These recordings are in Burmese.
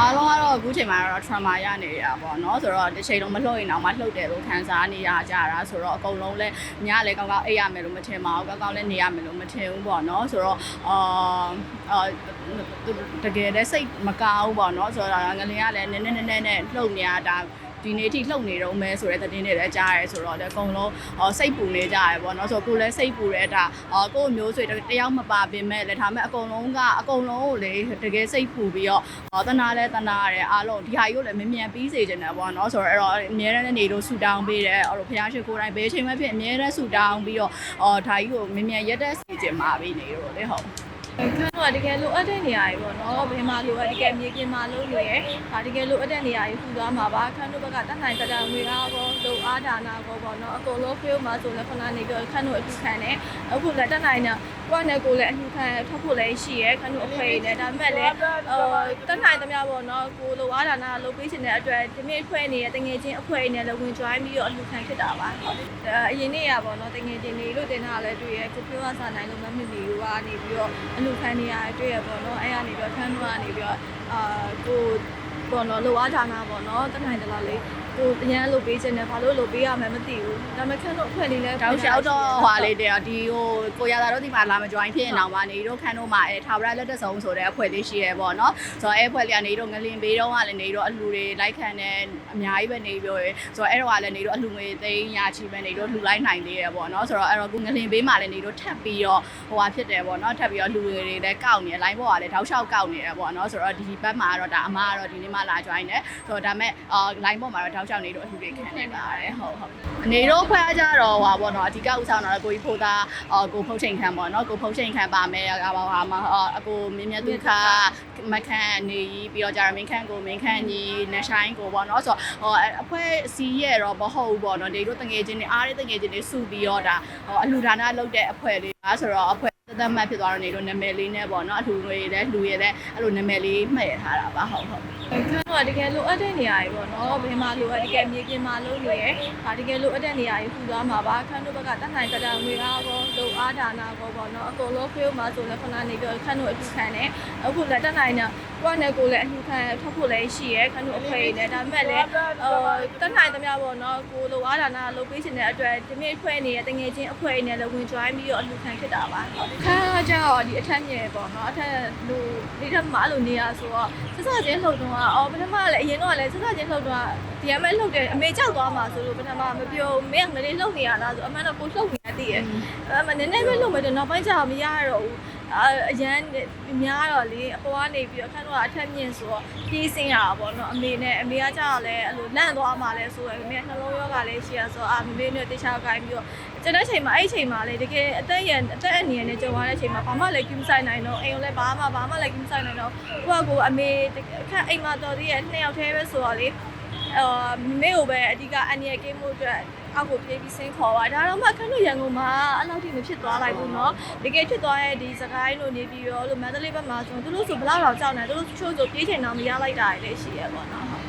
အားလုံးကတော့အခုချိန်မှာတော့ trauma ရနေရတာပေါ့နော်ဆိုတော့တစ်ချိန်လုံးမလှုပ်ရင်တော့မှလှုပ်တယ်လို့ခံစားနေရကြတာဆိုတော့အကုန်လုံးလဲညလည်းကောင်းကောင်းအိပ်ရမယ်လို့မထင်ပါဘူးကောင်းကောင်းလည်းနေရမယ်လို့မထင်ဘူးပေါ့နော်ဆိုတော့အာအာတကယ်လည်းစိတ်မကောင်းဘူးပေါ့နော်ဆိုတော့ငလင်ကလည်းနည်းနည်းနည်းနည်းနဲ့လှုပ်နေရတာဒီ နေ့ထိလှုပ်နေတော့မဲဆိုတဲ့သတင်းတွေလည်းကြားရဲဆိုတော့လည်းအကုန်လုံးအော်စိတ်ပူနေကြရဲပေါ့နော်ဆိုတော့ကိုယ်လည်းစိတ်ပူတဲ့ဒါအော်ကိုယ့်မျိုးဆွေတယောက်မပါပင်မဲ့လည်းဒါမဲ့အကုန်လုံးကအကုန်လုံးကိုလေတကယ်စိတ်ပူပြီးတော့အော်တနာလဲတနာရတယ်အားလုံးဒီဟာကြီးကိုလည်းမမြန်ပြီးစေချင်တယ်ပေါ့နော်ဆိုတော့အဲ့တော့အများနဲ့နေလို့ဆူတောင်းပေးတယ်အော်ဖះရှိခိုးတိုင်းဘယ်ချိန်မှဖြစ်အများနဲ့ဆူတောင်းပြီးတော့အော်ဒါကြီးကိုမမြန်ရက်တဲ့စေချင်ပါပြီနေတော့လေဟုတ် ခန်းတော့တကယ်လိုအပ်တဲ့နေရာကြီးပေါ့နော်ဘယ်မှာလိုအပ်တကယ်မြေပြင်မှာလို့ရယ်ဒါတကယ်လိုအပ်တဲ့နေရာကြီးထူသွားမှာပါခန်းတို့ဘက်ကတတ်နိုင်တတ်တာငွေအားကောလိုအားဒါနာကောပေါ့နော်အကုန်လုံး fail မှာဆိုလည်းခဏနေပြီးခန်းတို့အထူခံတယ်အခုလည်းတတ်နိုင်တာ ကိုယ့်နဲ့ကိုယ်လည်းအထူခံထွက်ဖို့လည်းရှိရယ်ခန်းတို့အဖွဲနဲ့ဒါပေမဲ့လည်းဟိုတတ်နိုင်သမျှပေါ့နော်ကိုလိုအားဒါနာလုပ်ပေးချင်တဲ့အတွက်ဒီနေ့ဖွဲနေတဲ့တငယ်ချင်းအဖွဲနဲ့လည်းဝင် join ပြီးတော့အထူခံဖြစ်တာပါဟုတ်အရင်နေ့ရပေါ့နော်တငယ်ချင်းတွေလို့တင်တာလည်းတွေ့ရယ်ကိုပြောရစားနိုင်လို့မမစ်မီကနေပြီးတော့အလူခံနေရတွေ့ရပေါ့နော်အဲ့ကနေပြီးတော့ခန်းတို့ကနေပြီးတော့အာကိုပေါ့နော်လိုအားဌာနပေါ့နော်တနိုင်တလားလေး ကိုအရန်လုပ်ပေးခြင်းနဲ့ဘာလို့လုပ်ပေးရမှန်းမသိဘူးဒါပေမဲ့ခန်းတို့အဖွဲ့လေးလည်းတောက်လျှောက်တော့ဟွာလေးတဲ့ဒီဟိုကိုရတာတို့ဒီမှာလာမ join ဖြစ်ရင်တော့မနေတို့ခန်းတို့မှာအဲထာဝရလက်သက်ဆုံးဆိုတဲ့အဖွဲ့လေးရှိရဲပေါ့နော်ဆိုတော့အဲအဖွဲ့လေးကနေတို့ငလင်ဘေးတော့ကလည်းနေတို့အလှူတွေလိုက်ခံနေအများကြီးပဲနေပြောရဲဆိုတော့အဲ့တော့ကလည်းနေတို့အလှူငွေသိန်းရာချီပဲနေတို့လှူလိုက်နိုင်သေးရပေါ့နော်ဆိုတော့အဲ့တော့ကိုငလင်ဘေးမှာလည်းနေတို့ထပ်ပြီးတော့ဟိုဟာဖြစ်တယ်ပေါ့နော်ထပ်ပြီးတော့လှူငွေတွေလည်းကောက်နေ line ပေါ်ကလည်းတောက်လျှောက်ကောက်နေရပေါ့နော်ဆိုတော့ဒီဘက်မှာကတော့ဒါအမကတော့ဒီနေ့မှလာ join တယ်ဆိုတော့ဒါမဲ့အာ line ပေါ်မှာတော့တောက်လျှောက်နေတို့အလှူတွေခံနေတာတယ်ဟုတ်ဟုတ်အနေတို့ခွဲကြတော့ဟွာပေါ့နော်အဓိကဥဆောင်တော့ကိုကြီးဖိုးသားအော်ကိုဖုတ်ချိန်ခံပေါ့နော်ကိုဖုတ်ချိန်ခံပါမယ်ဟာပါဟာမှာအကိုမြင်းမြတ်ဒုက္ခမခန့်နေကြီးပြီးတော့ဂျာမင်းခန့်ကိုမင်းခန့်ကြီးနဆိုင်ကိုပေါ့နော်ဆိုတော့ဟောအဖွဲ့စီရဲ့တော့မဟုတ်ဘူးပေါ့နော်ဒီတို့တငယ်ချင်းတွေအားတဲ့တငယ်ချင်းတွေစုပြီးတော့ဒါဟောအလူဒါနလုပ်တဲ့အဖွဲ့လေးပါဆိုတော့အဖွဲ့ သက်သက်မှတ်ဖြစ်သွားတော့နေလို့နာမည်လေးနဲ့ပေါ့နော်အထူငွေလည်းလူရည်လည်းအဲ့လိုနာမည်လေးမှတ်ရထားတာပါဟုတ်ဟုတ်ခန်းတော့တကယ်လိုအပ်တဲ့နေရာကြီးပေါ့နော်ဘယ်မှာလိုအပ်တကယ်မြေပြင်မှာလို့ရယ်ဒါတကယ်လိုအပ်တဲ့နေရာကြီးထူသွားမှာပါခန်းတို့ဘက်ကတတ်နိုင်တတ်တာငွေအားကောလိုအားဒါနာကောပေါ့နော်အကုန်လုံး fail မှာဆိုလည်းခဏနေပြီးခန်းတို့အထူခံတယ်အခုလည်းတတ်နိုင်တာကိုယ့်နဲ့ကိုယ်လည်းအထူခံထွက်ဖို့လည်းရှိရယ်ခန်းတို့အဖွဲနဲ့ဒါပေမဲ့လည်းဟိုတတ်နိုင်သမျှပေါ့နော်ကိုလိုအားဒါနာလုပ်ပေးချင်တဲ့အတွက်ဒီနေ့ဖွဲနေတဲ့တငယ်ချင်းအဖွဲနဲ့လည်းဝင် join ပြီးတော့အထူခံဖြစ်တာပါခန်းကကြောဒီအထက်မြဲပေါ့နော်အထက်လူဒီထက်မှာအဲ့လိုနေရဆိုတော့စစချင်းလှုပ်တော့အော်ပထမလည်းအရင်တော့လည်းစစချင်းလှုပ်တော့ဒီအမဲလှုပ်တယ်အမေကြောက်သွားမှာဆိုလို့ပထမမပြောမင်းကငလေးလှုပ်နေရလားဆိုအမှန်တော့ကိုလှုပ်နေရတည်ရဲ့အမှနည်းနည်းပဲလှုပ်မယ်တော့နောက်ပိုင်းကျတော့မရတော့ဘူး အရန်များတော့လေအပေါ်ကနေပြီးတော့ခန်းတော့အထက်မြင့်ဆိုတော့ပြေးစင်းရတာပေါ့နော်အမေနဲ့အမေကကြောက်လဲအဲ့လိုလန့်သွားမှလဲဆိုရယ်အမေကနှလုံးရောဂါလည်းရှိရဆိုတော့အာမမေနဲ့တခြားကိုင်းပြီးတော့ကျွန်တဲ့ချိန်မှာအဲ့ချိန်မှာလေတကယ်အသက်ရအသက်အနည်းနဲ့ကြုံရတဲ့ချိန်မှာဘာမှလည်းကိမဆိုင်နိုင်တော့အိမ်ကိုလည်းဘာမှဘာမှလည်းကိမဆိုင်နိုင်တော့ကိုကကိုအမေအခက်အိမ်မှာတော်သေးရဲ့နှစ်ယောက်တည်းပဲဆိုတော့လေအာမေကိုပဲအဓိကအန်ရကိမှုအတွက် အောက်ကိုပြေးပြီးဆင်းခေါ်ပါဒါတော့မှခန်းတို့ရန်ကုန်မှာအဲ့လောက်ထိမဖြစ်သွားလိုက်ဘူးเนาะတကယ်ဖြစ်သွားတဲ့ဒီစကိုင်းတို့နေပြီးတော့လို့မန္တလေးဘက်မှာဆိုသူတို့ဆိုဘလောက်တော့ကြောက်နေသူတို့ချို့ဆိုပြေးချင်တော့မရလိုက်တာလည်းရှိရပေါ့နော်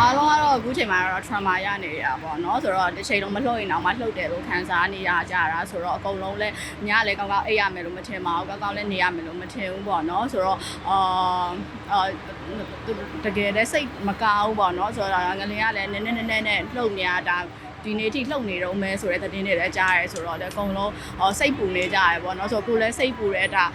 အားလုံးကတော့အခုချိန်မှာတော့ trauma ရနေရတာပေါ့နော်ဆိုတော့တစ်ချိန်လုံးမလှုပ်ရင်တော့မှလှုပ်တယ်လို့ခံစားနေရကြတာဆိုတော့အကုန်လုံးလည်းညလည်းကောင်းကောင်းအိပ်ရမယ်လို့မထင်ပါဘူးကောင်းကောင်းလည်းနေရမယ်လို့မထင်ဘူးပေါ့နော်ဆိုတော့အာအာတကယ်လည်းစိတ်မကောင်းဘူးပေါ့နော်ဆိုတော့ငလင်ကလည်းနည်းနည်းနည်းနည်းနဲ့လှုပ်နေရတာ ဒီနေ့ထိလှုပ်နေတော့မဲဆိုတဲ့သတင်းတွေလည်းကြားရဲဆိုတော့လည်းအကုန်လုံးစိတ်ပူနေကြရပေါ့နော်ဆိုတော့ကိုလည်းစိတ်ပူတဲ့ဒါ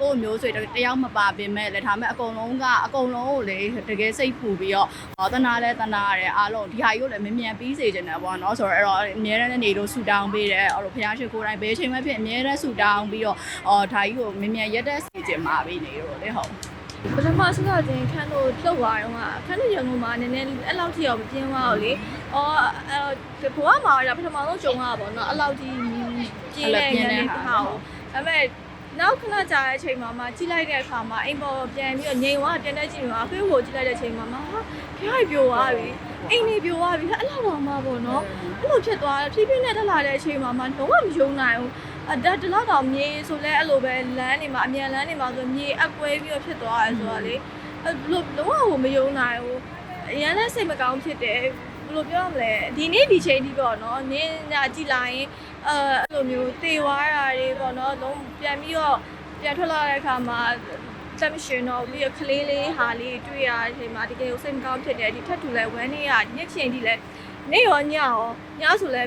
ကိုယ့်မျိုးဆွေတယောက်မပါပင်မဲ့လည်းဒါမဲ့အကုန်လုံးကအကုန်လုံးကိုလေတကယ်စိတ်ပူပြီးတော့တနာလဲတနာရတယ်အားလုံးဒီဟာကြီးကိုလည်းမမြန်ပြီးစေချင်တယ်ပေါ့နော်ဆိုတော့အဲ့တော့အများနဲ့နေလို့ဆူတောင်းပေးတယ်အဲ့တော့ဖះရှိခိုးတိုင်းဘယ်ချိန်မှဖြစ်အများနဲ့ဆူတောင်းပြီးတော့အော်ဒါကြီးကိုမမြန်ရက်တဲ့စေချင်ပါပြီနေတော့လေဟုတ် ပထမဆက်ဆက်ချင်းခန်းတို့လှုပ်သွားတော့ကခန်းတို့ရန်ကုန်မှာနည်းနည်းအဲ့လောက်ထိအောင်မပြင်းသွားတော့လေ။အော်အဲဘဝမှာတော့ပထမဆုံးကြုံရတာပေါ့နော်။အဲ့လောက်ကြီးပြင်းတဲ့ရန်လေးတစ်ခါကိုဒါပေမဲ့နောက်ခဏကြာတဲ့အချိန်မှာမှကြည့်လိုက်တဲ့အခါမှာအိမ်ပေါ်ပြန်ပြီးတော့ငြိမ်သွားပြန်တဲ့ချိန်မှာဖေးကိုကြည့်လိုက်တဲ့အချိန်မှာမှဟာဖျားပြိုသွားပြီ။အိမ်နေပြိုသွားပြီ။အဲ့လောက်ပါမှပေါ့နော်။အဲ့လိုဖြစ်သွားတယ်ဖြည်းဖြည်းနဲ့တက်လာတဲ့အချိန်မှာမှလုံးဝမယုံနိုင်ဘူး။ အဒါတလောက်တော့မြေဆိုလဲအဲ့လိုပဲလမ်းနေမှာအမြန်လမ်းနေမှာဆိုမြေအကွဲပြီးတော့ဖြစ်သွားတယ်ဆိုတော့လေအဲ့လိုလုံးဝကိုမယုံနိုင်ဘူးအရင်လည်းစိတ်မကောင်းဖြစ်တယ်ဘယ်လိုပြောရမလဲဒီနေ့ဒီချိန်ဒီပေါ့နော်နင်းညကြည့်လိုက်ရင်အဲအဲ့လိုမျိုးတေဝါတာတွေပေါ့နော်လုံးပြန်ပြီးတော့ပြန်ထွက်လာတဲ့အခါမှာတက်မရှင်တော့ပြီးတော့ကလေးလေးဟာလေးတွေ့ရတဲ့အချိန်မှာတကယ်ကိုစိတ်မကောင်းဖြစ်တယ်ဒီထက်တူလဲဝမ်းနေရညစ်ချင်ဒီလဲနေရောညရောညဆိုလဲ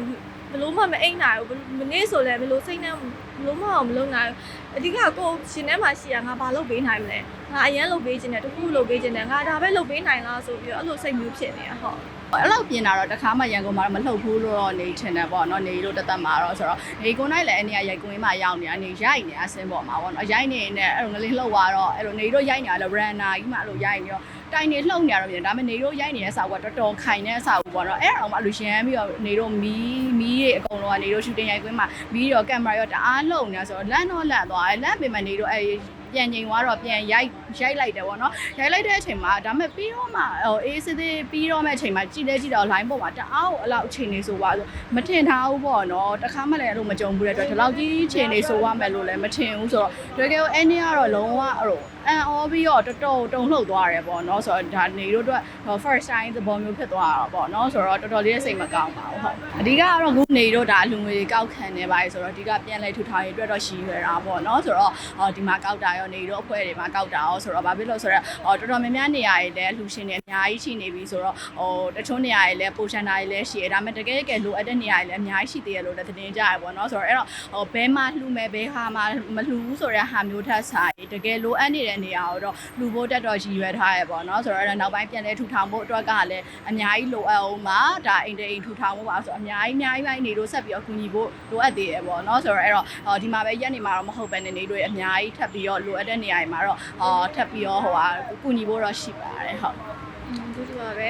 ဘလို့မှမအိမ်နိုင်ဘူးမနေ့ဆိုလဲဘလို့စိတ်နဲ့ဘလို့မှမလုပ်နိုင်အဓိကကိုရှင်ထဲမှာရှိရငါဘာလုပ်ပေးနိုင်မလဲငါအရန်လုပ်ပေးခြင်းနဲ့တခုလုပ်ပေးခြင်းနဲ့ငါဒါပဲလုပ်ပေးနိုင်လားဆိုပြီးတော့အဲ့လိုစိတ်မျိုးဖြစ်နေတာဟုတ်အဲ့လောက်ပြင်တာတော့တခါမှရန်ကုန်မှာတော့မလှုပ်ဘူးလို့တော့နေချင်တယ်ပေါ့နော်နေလို့တသက်မှာတော့ဆိုတော့နေကုန်နိုင်လည်းအနေရိုက်ကွင်းမှာရောက်နေတာနေရိုက်နေအဆင်းပေါ်မှာပေါ့နော်ရိုက်နေနေအဲ့လိုငလေးလှုပ်သွားတော့အဲ့လိုနေတို့ရိုက်နေရလဲ runner ကြီးမှအဲ့လိုရိုက်နေတော့ တိုင်နေလှုပ်နေရတော့ပြင်ဒါပေမဲ့နေတို့ရိုက်နေတဲ့စာကတော်တော်ခိုင်တဲ့အစာပေါ့နော်အဲ့အောင်မှလူရှင်းပြီးတော့နေတို့မီးမီးတွေအကုန်လုံးကနေတို့ shooting ရိုက်ကွင်းမှာမီးရောကင်မရာရောတအားလှုပ်နေတာဆိုတော့လန့်တော့လန့်သွားတယ်လန့်ပေမဲ့နေတို့အဲ့ ပြန်ငိန်သွားတော့ပြန်ရိုက်ရိုက်လိုက်တယ်ပေါ့နော်ရိုက်လိုက်တဲ့အချိန်မှာဒါပေမဲ့ပြီးတော့မှဟိုအေးစစ်စစ်ပြီးတော့မဲ့အချိန်မှာကြည့်လဲကြည့်တော့ line ပေါ်မှာတအားကိုအလောက်အချိန်နေဆိုပါဆိုမထင်ထားဘူးပေါ့နော်တခါမှလည်းအဲ့လိုမကြုံဘူးတဲ့အတွက်ဒီလောက်ကြီးအချိန်နေဆိုရမယ်လို့လည်းမထင်ဘူးဆိုတော့တကယ်ကိုအဲ့နေ့ကတော့လုံးဝအဲ့လိုအန်အောပြီးတော့တော်တော်တုံလှုပ်သွားတယ်ပေါ့နော်ဆိုတော့ဒါနေတို့အတွက် first time သဘောမျိုးဖြစ်သွားတာပေါ့နော်ဆိုတော့တော်တော်လေးစိတ်မကောင်းပါဘူးဟုတ်အဓိကကတော့ခုနေတို့ဒါအလူငွေကောက်ခံနေပါလေဆိုတော့အဓိကပြန်လဲထူထောင်ရေးအတွက်တော့ရှိရတာပေါ့နော်ဆိုတော့ဟောဒီမှာကောက်တာရောနေတို့အဖွဲ့တွေမှာကောက်တာရောဆိုတော့ဘာဖြစ်လို့ဆိုတော့ဟောတော်တော်များများနေရာတွေလည်းလူရှင်တွေအများကြီးရှိနေပြီဆိုတော့ဟိုတချို့နေရာတွေလည်းပိုရှန်တာတွေလည်းရှိတယ်ဒါပေမဲ့တကယ်တကယ်လိုအပ်တဲ့နေရာတွေလည်းအများကြီးရှိသေးတယ်လို့လည်းသတင်းကြရပေါ့နော်ဆိုတော့အဲ့တော့ဟိုဘဲမှာလှူမယ်ဘဲဟာမှာမလှူဘူးဆိုတဲ့ဟာမျိုးထက်ဆိုင်တကယ်လိုအပ်နေတဲ့နေရာကိုတော့လှူဖို့တက်တော့ရည်ရွယ်ထားရပေါ့နော်ဆိုတော့အဲ့တော့နောက်ပိုင်းပြန်လဲထူထောင်ဖို့အတွက်ကလည်းအများကြီးလိုအပ်အောင်မှာဒါအိမ်တိမ်ထူထောင်ဖို့ပါဆိုအများကြီးအများကြီးပိုင်းနေလို့ဆက်ပြီးတော့ကူညီဖို့လိုအပ်သေးတယ်ပေါ့နော်ဆိုတော့အဲ့တော့ဟောဒီမှာပဲရက်နေမှာတော့မဟုတ်ပဲနေနေတို့အများကြီးထပ်ပြီးတော့လိုအပ်တဲ့နေရာတွေမှာတော့ဟောထပ်ပြီးတော့ဟိုဟာကူညီဖို့တော့ရှိပါတယ်ဟုတ်ဒီလိုပါပဲ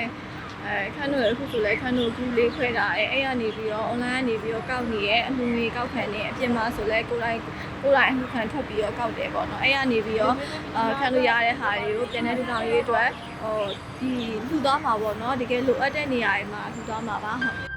အဲခန်းတို့အခုဆိုလဲခန်းတို့ကူလေးခွဲတာအဲအဲ့ကနေပြီးတော့ online ကနေပြီးတော့ကောက်နေရဲ့အမှုတွေကောက်ခံနေအပြင်မှာဆိုလဲကိုယ်တိုင်ကိုယ်တိုင်အမှုခံထပ်ပြီးတော့ကောက်တယ်ပေါ့နော်အဲ့ကနေပြီးတော့အာခန်းတို့ရတဲ့ဟာတွေကိုပြန်တဲ့ထူထောင်ရေးအတွက်ဟိုဒီလှူသွားမှာပေါ့နော်တကယ်လိုအပ်တဲ့နေရာတွေမှာလှူသွားမှာပါဟုတ်